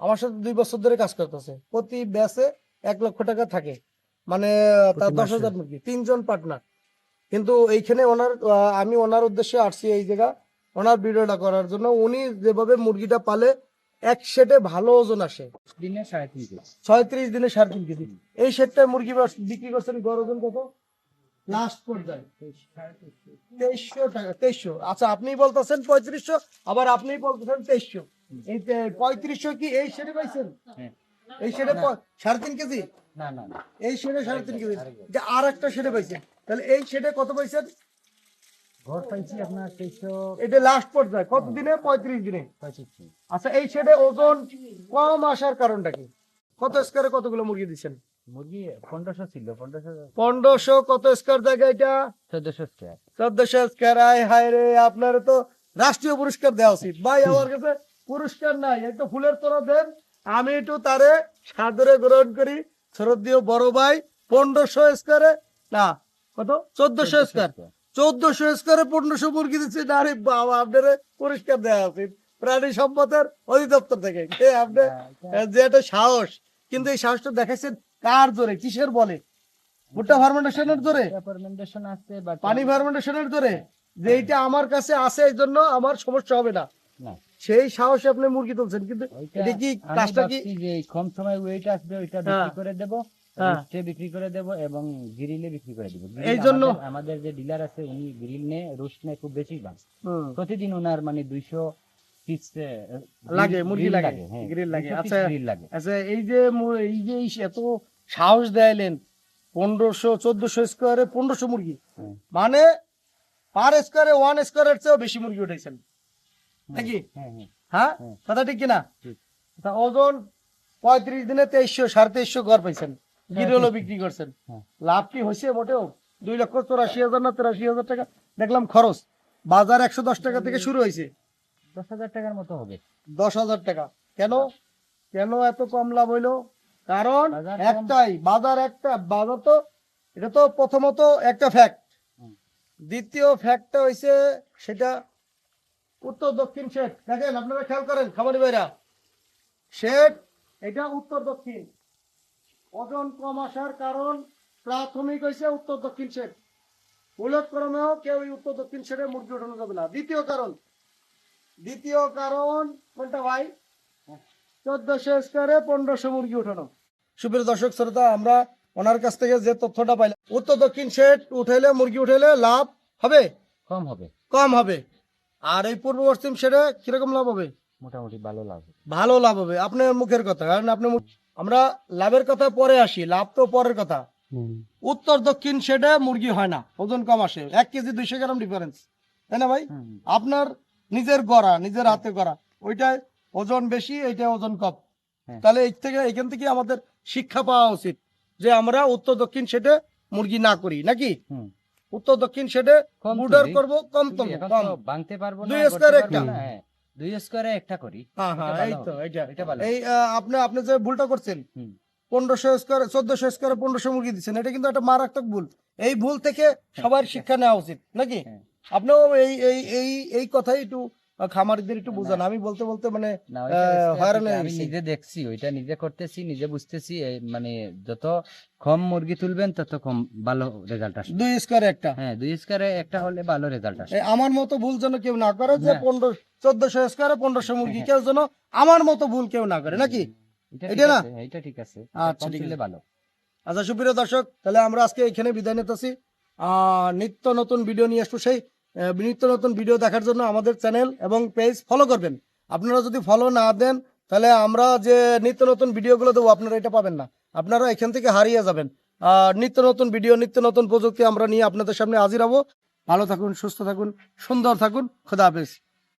আমার সাথে দুই বছর ধরে কাজ করতেছে। প্রতি ব্যাচে এক লক্ষ টাকা থাকে। মানে তার দশ হাজার মুরগি তিনজন পার্টনার কিন্তু এইখানে ওনার আমি ওনার উদ্দেশ্যে আসছি এই জায়গা। ওনার ভিডিওটা করার জন্য। উনি যেভাবে মুরগিটা পালে এক সেটে ভালো ওজন আসে। দিনে সাড়ে তিন কেজি। ছয়ত্রিশ দিনে সাড়ে তিন কেজি। এই সেটটায় মুরগি বিক্রি করছেন গড় ওজন কত? লাস্ট পর্যায়ে। তেইশশো টাকা তেইশশো। আচ্ছা আপনি বলতেছেন পঁয়ত্রিশশো আবার আপনি বলতেছেন তেইশশো। পঁয়ত্রিশশো কি এই সেটে পাইছেন? হ্যাঁ। এই সেটে সাড়ে তিন কেজি? না না না। এই সেটে সাড়ে তিন কেজি। যে আর একটা সেটে পাইছেন। তাহলে এই সেটে কত পাইছেন? ঘর পাইছি আপনার তেইশশো এটা লাস্ট পর্যায়ে। কত দিনে? পঁয়ত্রিশ দিনে। আচ্ছা এই সেটে ওজন কম আসার কারণটা কি? কত স্কোয়ারে কতগুলো মুরগি দিচ্ছেন? মুরগি পনেরোশো ছিল পনেরোশো পনেরোশো কত স্কোয়ার জায়গা এটা? চোদ্দশো স্কোয়ার চোদ্দশো স্কোয়ার আয় হায় রে আপনার তো রাষ্ট্রীয় পুরস্কার দেওয়া উচিত। ভাই আমার কাছে পুরস্কার নাই একটু ফুলের তোরা দেন। আমি একটু তারে সাদরে গ্রহণ করি। শরদীয় বড় ভাই পনেরোশো স্কোয়ারে না কত? চোদ্দশো স্কোয়ার। চোদ্দশো স্কোয়ারে পনেরোশো মুরগি দিচ্ছে। না আরে বাবা আপনার পুরস্কার দেওয়া উচিত। প্রাণী সম্পদের অধিদপ্তর থেকে। এ আপনার যে একটা সাহস। কিন্তু এই সাহসটা দেখাচ্ছেন কার জোরে? কিসের বলে? ভুট্টা ফার্মেন্টেশনের জোরে? পানি ফার্মেন্টেশনের ধরে যে এইটা আমার কাছে আছে এই জন্য আমার সমস্যা হবে না। সেই সাহসে আপনি মুরগি তুলছেন কিন্তু এটা কি কাজটা কি কম সময় ওয়েট আসবে ওইটা হ্যাঁ। বিক্রি করে দেব হ্যাঁ। রোস্টে বিক্রি করে দেব এবং গ্রিলে বিক্রি করে দেব। এই জন্য- আমাদের- যে ডিলার আছে উনি গ্রিল নে রোস্ট নে খুব বেশি প্রতিদিন ওনার মানে দুইশো লাগে, মুরগি লাগে, grill লাগে। আচ্ছা, গ্রিল লাগে। আচ্ছা এই যে এই যে এত সাহস দেয়ালেন পনেরোশো চোদ্দশো স্কোয়ারে পনেরোশো মুরগি। মানে পার স্কোয়ারে ওয়ান স্কোয়ারের চেয়েও বেশি মুরগি উঠেছেন। নাকি? হ্যাঁ হ্যাঁ। হ্যাঁ। কথা ঠিক কিনা? তা ওজন পঁয়ত্রিশ দিনে তেইশশো সাড়ে তেইশশো ঘর পাইছেন। গিরলো বিক্রি করছেন। হ্যাঁ। লাভ কি হয়েছে মোটেও? দুই লক্ষ চৌরাশি হাজার না তেরাশি হাজার টাকা? দেখলাম খরচ। বাজার একশো দশ টাকা থেকে শুরু হয়েছে দশ হাজার টাকার মতো হবে। দশ হাজার টাকা। কেন? কেন এত কম লাভ হইল? কারণ একটাই বাজার একটা বাজার তো এটা তো প্রথমত একটা ফ্যাক্ট। দ্বিতীয় ফ্যাক্টটা হইছে সেটা উত্তর দক্ষিণ শেড দেখেন আপনারা খেয়াল করেন খামারি ভাইরা। শেড এটা উত্তর দক্ষিণ। ওজন কম আসার কারণ প্রাথমিক হয়েছে উত্তর দক্ষিণ শেড মূলত ক্রমেও কেউ উত্তর দক্ষিণ শেডে মুরগি উঠানো যাবে না। দ্বিতীয় কারণ দ্বিতীয় কারণ কোনটা ভাই? চোদ্দশো স্কোয়ারে পনেরোশো মুরগি উঠানো সুপ্রিয় দর্শক শ্রোতা আমরা ওনার কাছ থেকে যে তথ্যটা পাইলাম উত্তর দক্ষিণ শেড উঠাইলে মুরগি উঠাইলে লাভ হবে? কম হবে। কম হবে। আর এই পূর্ব পশ্চিম শেডে কীরকম লাভ হবে? মোটামুটি ভালো লাভ ভালো লাভ হবে। আপনার মুখের কথা কারণ আপনি আমরা লাভের কথা পরে আসি লাভ তো পরের কথা। উত্তর দক্ষিণ শেডে মুরগি হয় না ওজন কম আসে এক কেজি দুইশো গ্রাম ডিফারেন্স তাই না ভাই? আপনার নিজের গড়া নিজের হাতে গড়া ওইটায় ওজন বেশি এইটা ওজন কম। হ্যাঁ। তাহলে এই থেকে এখান থেকে আমাদের শিক্ষা পাওয়া উচিত যে আমরা উত্তর দক্ষিণ শেডে মুরগি না করি নাকি। উত্তর দক্ষিণ শেডে মুডার করব কম তো কম ভাঙতে পারব না দুই স্কয়ার একটা। হ্যাঁ। দুই স্কয়ারে একটা করি হ্যাঁ হ্যাঁ এই তো এটা এটা ভালো এই আপনি আপনি যে ভুলটা করছেন। পনেরোশো স্কোয়ার চোদ্দশো স্কোয়ারে পনেরোশো মুরগি দিচ্ছেন এটা কিন্তু একটা মারাত্মক ভুল এই ভুল থেকে সবার শিক্ষা নেওয়া উচিত নাকি হ্যাঁ। আপনিও এই এই এই কথাই একটু খামারিদের একটু বুঝান। আমি বলতে বলতে মানে হয়ে আমি নিজে দেখছি ওইটা নিজে করতেছি নিজে বুঝতেছি মানে যত কম মুরগি তুলবেন তত কম ভালো রেজাল্ট আসবে। দুই স্কোয়ারে একটা। হ্যাঁ দুই স্কোয়ারে একটা হলে ভালো রেজাল্ট আসবে। আমার মতো ভুল যেন কেউ না করে যে পনেরো চোদ্দশো স্কোয়ারে পনেরোশো মুরগি কেউ যেন আমার মতো ভুল কেউ না করে নাকি? এটা না? এটা ঠিক আছে। আচ্ছা, ঠিক আছে। ভালো। আচ্ছা সুপ্রিয় দর্শক তাহলে আমরা আজকে এখানে বিদায় নিতেছি। আহ, নিত্য নতুন ভিডিও নিয়ে আসব সেই নিত্য নতুন ভিডিও দেখার জন্য আমাদের চ্যানেল এবং পেজ ফলো করবেন। আপনারা যদি ফলো না দেন, তাহলে আমরা যে নিত্য নতুন ভিডিওগুলো দেবো, আপনারা এটা পাবেন না। আপনারা এখান থেকে হারিয়ে যাবেন। আর নিত্য নতুন ভিডিও নিত্য নতুন প্রযুক্তি আমরা নিয়ে আপনাদের সামনে হাজির হব। ভালো থাকুন, সুস্থ থাকুন, সুন্দর থাকুন। খোদা হাফেজ।